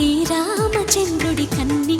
అలనాటి రామచంద్రుడి కన్నింత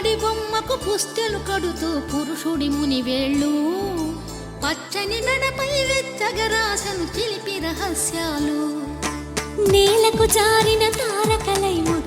పుత్తడి బొమ్మకు పుస్తెలు కడుతూ పురుషుడి ముని వేళ్ళు. పచ్చని నడపై వెచ్చగరాసను చిలిపి రహస్యాలు. నేలకు జారిన తారకలై